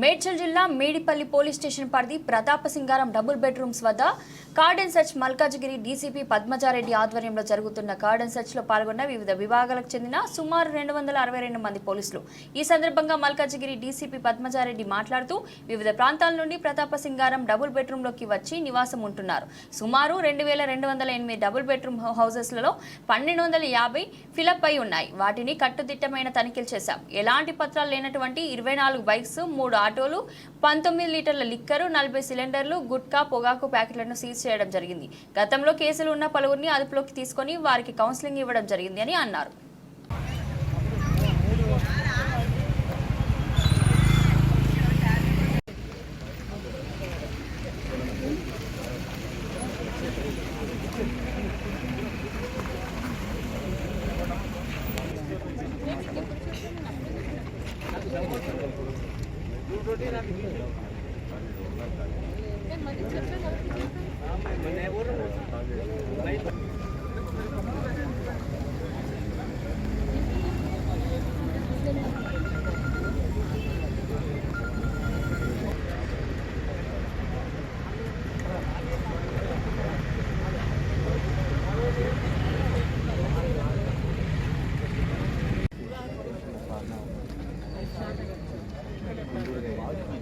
మేడ్చల్ జిల్లా Medipalli police station పరిధి Pratapa Singaram double bedrooms వద్ద cordon search Malkajgiri DCP Padmaja Reddy ఆధ్వర్యంలో జరుగుతున్న కార్డెన్ సెర్చ్లో పాల్గొన్న వివిధ విభాగాలకు చెందిన సుమారు రెండు వందల అరవై రెండు మంది పోలీసులు. ఈ సందర్భంగా మల్కాజ్గిరి డీసీపీ పద్మజారెడ్డి మాట్లాడుతూ వివిధ ప్రాంతాల నుండి ప్రతాప సింగారం డబుల్ బెడ్రూమ్లోకి వచ్చి నివాసం ఉంటున్నారు. సుమారు రెండు వేల రెండు వందల ఎనిమిది డబుల్ బెడ్రూమ్ హౌసెస్లలో పన్నెండు వందల యాభై ఫిలప్ అయి ఉన్నాయి. వాటిని కట్టుదిట్టమైన తనిఖీలు చేశాం. ఎలాంటి పత్రాలు లేనటువంటి ఇరవై నాలుగు బైక్స్ మూడు ఆటోలు పంతొమ్మిది లీటర్ల లిక్కరు నలభై సిలిండర్లు గుట్కా పొగాకు ప్యాకెట్లను సీజ్ చేయడం జరిగింది. గతంలో కేసులు ఉన్న పలువురిని అదుపులోకి తీసుకొని వారికి కౌన్సిలింగ్ ఇవ్వడం జరిగింది అని అన్నారు. મને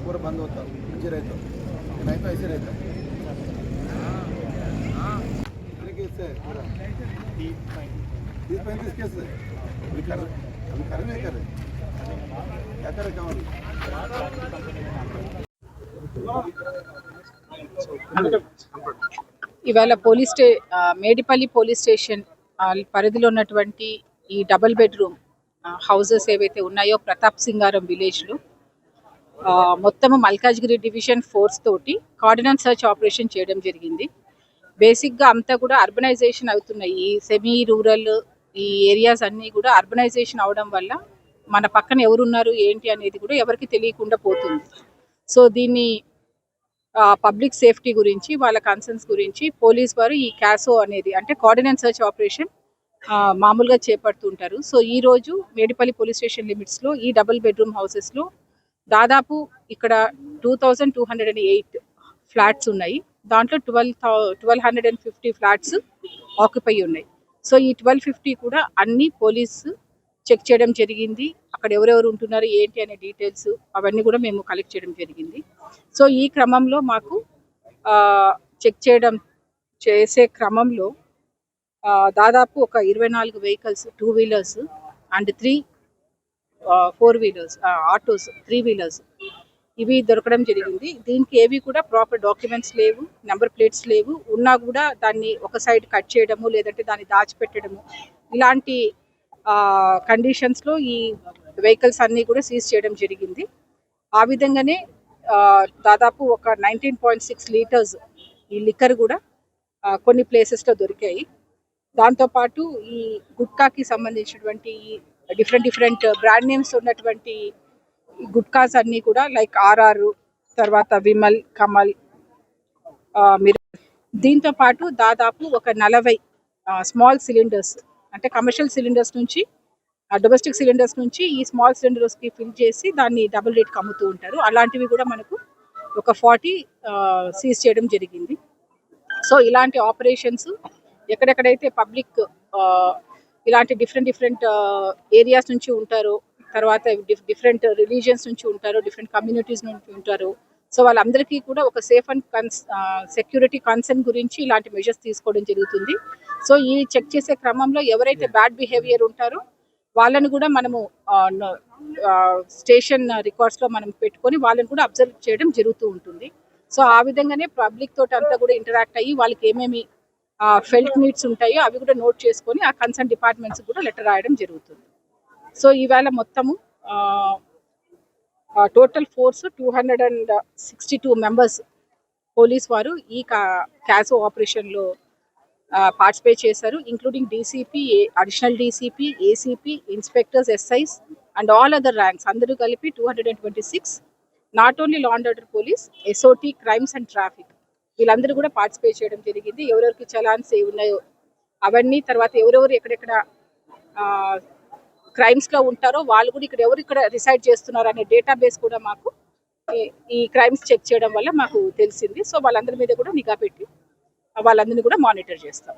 पूरा बंद होता मुझे रहता नहीं तो ऐसे रहता कितने केस है पूरा तीस पैंतीस केस है अभी कर अभी कर नहीं कर रहे क्या करे काम ఇవాళ పోలీస్ స్టే ఆ, మేడిపల్లి పోలీస్ స్టేషన్ ఆ, పరిధిలో ఉన్నటువంటి ఈ డబుల్ బెడ్రూమ్ హౌజెస్ ఏవైతే ఉన్నాయో ప్రతాప్ సింగారం విలేజ్లో మొత్తము మల్కాజ్గిరి డివిజన్ ఫోర్స్ తోటి కార్డినెన్స్ సర్చ్ ఆపరేషన్ చేయడం జరిగింది. బేసిక్గా అంతా కూడా అర్బనైజేషన్ అవుతున్నాయి. ఈ సెమీ రూరల్ ఈ ఏరియాస్ అన్నీ కూడా అర్బనైజేషన్ అవడం వల్ల మన పక్కన ఎవరున్నారు ఏంటి అనేది కూడా ఎవరికి తెలియకుండా పోతుంది. సో దీన్ని పబ్లిక్ సేఫ్టీ గురించి వాళ్ళ కన్సర్న్స్ గురించి పోలీస్ వారు ఈ క్యాసో అనేది అంటే కోఆర్డినేట్ సర్చ్ ఆపరేషన్ మామూలుగా చేపడుతుంటారు సో ఈ రోజు మేడిపల్లి పోలీస్ స్టేషన్ లిమిట్స్లో ఈ డబుల్ బెడ్రూమ్ హౌసెస్లో దాదాపు ఇక్కడ two thousand two hundred and eight flats ఉన్నాయి. దాంట్లో twelve twelve hundred and fifty flats occupy ఉన్నాయి. సో ఈ ట్వెల్వ్ ఫిఫ్టీ కూడా అన్ని పోలీస్ చెక్ చేయడం జరిగింది. అక్కడ ఎవరెవరు ఉంటున్నారు ఏంటి అనే డీటెయిల్స్ అవన్నీ కూడా మేము కలెక్ట్ చేయడం జరిగింది. సో ఈ క్రమంలో మాకు చెక్ చేయడం చేసే క్రమంలో దాదాపు ఒక ఇరవై నాలుగు vehicles two wheelers and three four wheelers autos three wheelers ఇవి దొరకడం జరిగింది. దీనికి ఏవి కూడా ప్రాపర్ డాక్యుమెంట్స్ లేవు నెంబర్ ప్లేట్స్ లేవు. ఉన్నా కూడా దాన్ని ఒక సైడ్ కట్ చేయడము లేదంటే దాన్ని దాచిపెట్టడము ఇలాంటి కండిషన్స్లో ఈ వెహికల్స్ అన్నీ కూడా సీజ్ చేయడం జరిగింది. ఆ విధంగానే ఆ, దాదాపు ఒక నైన్టీన్ పాయింట్ సిక్స్ లీటర్స్ ఈ లిక్కర్ కూడా కొన్ని ప్లేసెస్లో దొరికాయి. దాంతోపాటు ఈ గుట్కాకి సంబంధించినటువంటి డిఫరెంట్ డిఫరెంట్ బ్రాండ్ నేమ్స్ ఉన్నటువంటి గుట్కాస్ అన్నీ కూడా లైక్ ఆర్ఆర్ తర్వాత విమల్ కమల్ ఆ, మీరు దీంతో పాటు దాదాపు ఒక నలభై స్మాల్ సిలిండర్స్ అంటే కమర్షియల్ సిలిండర్స్ నుంచి డొమెస్టిక్ సిలిండర్స్ నుంచి ఈ స్మాల్ సిలిండర్స్కి ఫిల్ చేసి దాన్ని డబుల్ రేట్కి అమ్ముతూ ఉంటారు. అలాంటివి కూడా మనకు ఒక ఫార్టీ సీజ్ చేయడం జరిగింది. సో ఇలాంటి ఆపరేషన్స్ ఎక్కడెక్కడైతే పబ్లిక్ ఇలాంటి డిఫరెంట్ డిఫరెంట్ ఏరియాస్ నుంచి ఉంటారో తర్వాత డిఫరెంట్ రిలీజియన్స్ నుంచి ఉంటారు డిఫరెంట్ కమ్యూనిటీస్ నుంచి ఉంటారు సో వాళ్ళందరికీ కూడా ఒక safe and cons security concern గురించి ఇలాంటి మెజర్స్ తీసుకోవడం జరుగుతుంది. సో ఈ చెక్ చేసే క్రమంలో ఎవరైతే బ్యాడ్ బిహేవియర్ ఉంటారో వాళ్ళని కూడా మనము స్టేషన్ రికార్డ్స్లో మనం పెట్టుకొని వాళ్ళని కూడా అబ్జర్వ్ చేయడం జరుగుతూ ఉంటుంది. సో ఆ విధంగానే పబ్లిక్ తోటి అంతా కూడా ఇంటరాక్ట్ అయ్యి వాళ్ళకి ఏమేమి ఫెల్ట్ నీడ్స్ ఉంటాయో అవి కూడా నోట్ చేసుకొని ఆ కన్సర్న్ డిపార్ట్మెంట్స్ కూడా లెటర్ రాయడం జరుగుతుంది. సో ఈవేళ మొత్తము total force two hundred and sixty two members police వారు ఈ క్యాసో ఆపరేషన్లో పార్టిసిపేట్ చేశారు including DCP additional DCP ACP inspectors SIs and all other ranks అందరూ కలిపి two hundred and twenty six not only law and order police SOT crimes and traffic వీళ్ళందరూ కూడా participate చేయడం జరిగింది. ఎవరెవరికి చలాన్స్ ఏ ఉన్నాయో అవన్నీ తర్వాత ఎవరెవరు ఎక్కడెక్కడ క్రైమ్స్లో ఉంటారో వాళ్ళు కూడా ఇక్కడ ఎవరు ఇక్కడ రిసైడ్ చేస్తున్నారు అనే డేటాబేస్ కూడా మాకు ఈ క్రైమ్స్ చెక్ చేయడం వల్ల మాకు తెలిసింది. సో వాళ్ళందరి మీద కూడా నిఘా పెట్టి వాళ్ళందరినీ కూడా మానిటర్ చేస్తాం.